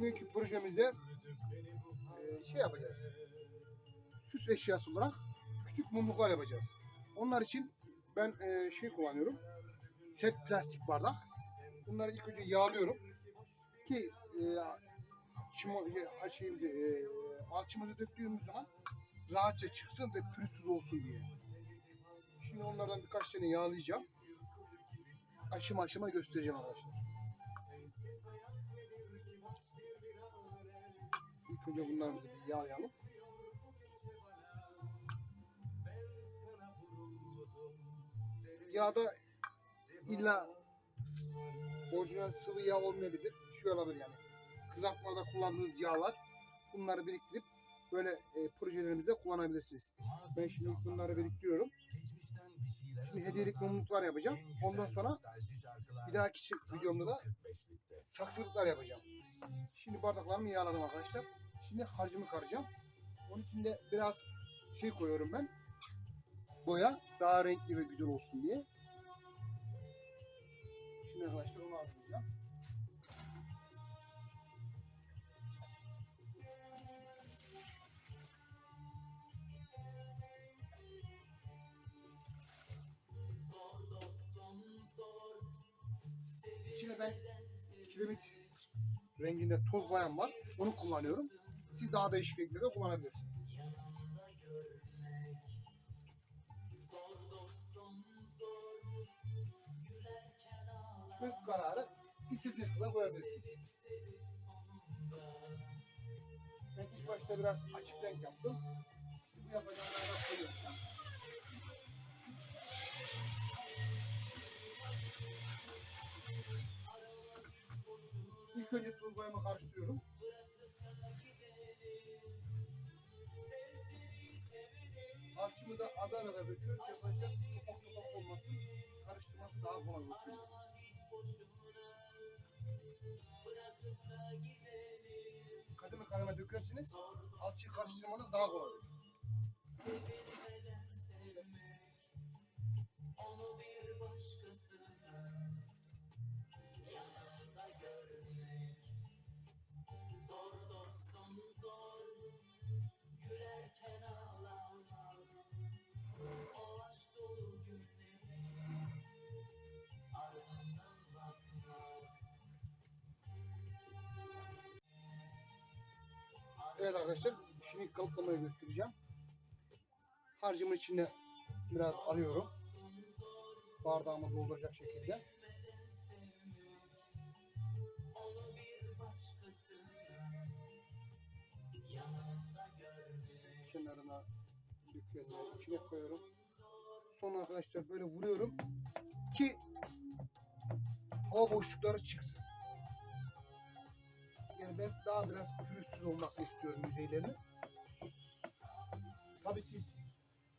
bugünkü projemizde e, şey yapacağız. Süs eşyası olarak küçük mumluklar yapacağız. Onlar için ben e, şey kullanıyorum. Set plastik bardak. Bunları ilk önce yağlıyorum ki e, çimo, e, şeyimizi, e, alçımızı döktüğümüz zaman rahatça çıksın ve pürüzsüz olsun diye. Şimdi onlardan birkaç tane yağlayacağım. Aşama aşama göstereceğim arkadaşlar. İlk önce bunlarımızı bir yağlayalım. Yağda illa orijinal sıvı yağ olmayabilir. Şu olabilir yani. Kızartmada kullandığınız yağlar bunları biriktirip böyle e, projelerimizde kullanabilirsiniz. Ben şimdi bunları biriktiriyorum. Şimdi hediyelik mumluklar yapacağım. Ondan sonra bir dahaki videomda da saksılıklar yapacağım. Şimdi bardaklarımı yağladım arkadaşlar. Şimdi harcımı karacağım. Onun için de biraz şey koyuyorum ben. Boya daha renkli ve güzel olsun diye. Şimdi arkadaşlar onu hazırlayacağım. İçine ben kiremit renginde toz boyam var. Onu kullanıyorum. Siz daha değişik renklerde kullanabilirsiniz. Göz kararı istediğiniz kadar koyabilirsiniz. Ben ilk başta biraz açık renk yaptım. Şimdi yapacağımlardan koyuyorum. ben. İlk önce tuz boyamı karıştırıyorum. Alçımı da azar azar döküyorum ki arkadaşlar topak topak olmasın. Karıştırması daha kolay olsun. Kademe kademe dökersiniz. Alçıyı karıştırmanız daha kolay olur. Evet arkadaşlar, şimdi kalıplamayı göstereceğim. Harcımın içine biraz alıyorum. Bardağımı dolduracak şekilde. Kenarına döküyorum, içine koyuyorum. Sonra arkadaşlar böyle vuruyorum ki hava boşlukları çıksın. Yani ben daha biraz pürüzsüz olmasını istiyorum yüzeylerini. Tabii siz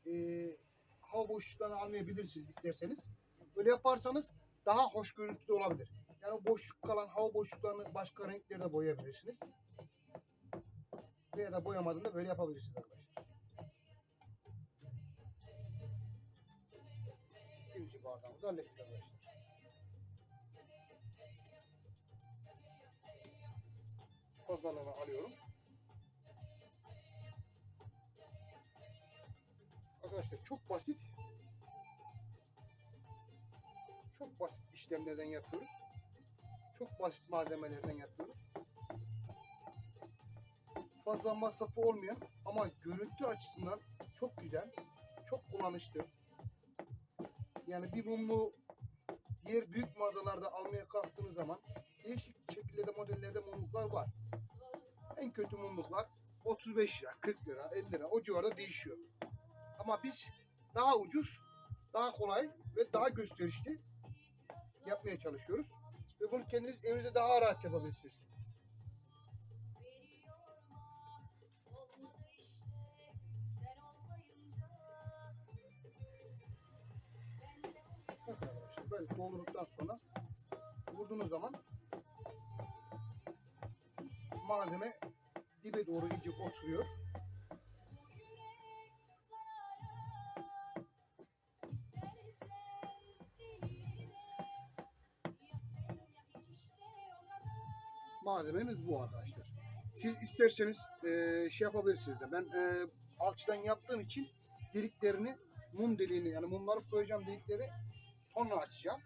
eee hava boşluklarını almayabilirsiniz isterseniz. Böyle yaparsanız daha hoş görüntülü olabilir. Yani boşluk kalan hava boşluklarını başka renklerde boyayabilirsiniz. Veya da boyamadığında böyle yapabilirsiniz arkadaşlar. Birinci bardağımızı hallettik arkadaşlar. Kozlarını alıyorum. Arkadaşlar çok basit. Çok basit işlemlerden yapıyoruz. Çok basit malzemelerden yapıyoruz. Fazla masrafı olmayan ama görüntü açısından çok güzel, çok kullanışlı. Yani bir mumlu diğer büyük mağazalarda almaya kalktığınız zaman değişik şekillerde modellerde mumluklar var. En kötü mumluklar 35 lira, 40 lira, 50 lira o civarda değişiyor. Ama biz daha ucuz, daha kolay ve daha gösterişli yapmaya çalışıyoruz. Ve bunu kendiniz evinizde daha rahat yapabilirsiniz. Arkadaşlar böyle doldurduktan sonra vurduğunuz zaman malzeme dibe doğru iyice oturuyor. Malzememiz bu arkadaşlar. Siz isterseniz e, şey yapabilirsiniz de. Ben e, alçıdan yaptığım için deliklerini mum deliğini yani mumları koyacağım delikleri sonra açacağım.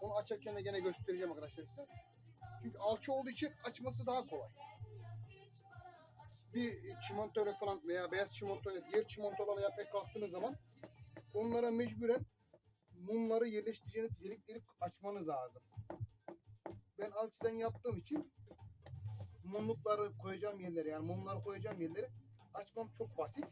Onu açarken de gene göstereceğim arkadaşlar size. Çünkü alçı olduğu için açması daha kolay. Bir çimentoyla falan veya beyaz çimentoyla diğer çimentolarla yapmaya kalktığınız zaman onlara mecburen mumları yerleştireceğiniz delikleri açmanız lazım. Alçıdan yaptığım için mumlukları koyacağım yerlere yani mumları koyacağım yerleri açmam çok basit.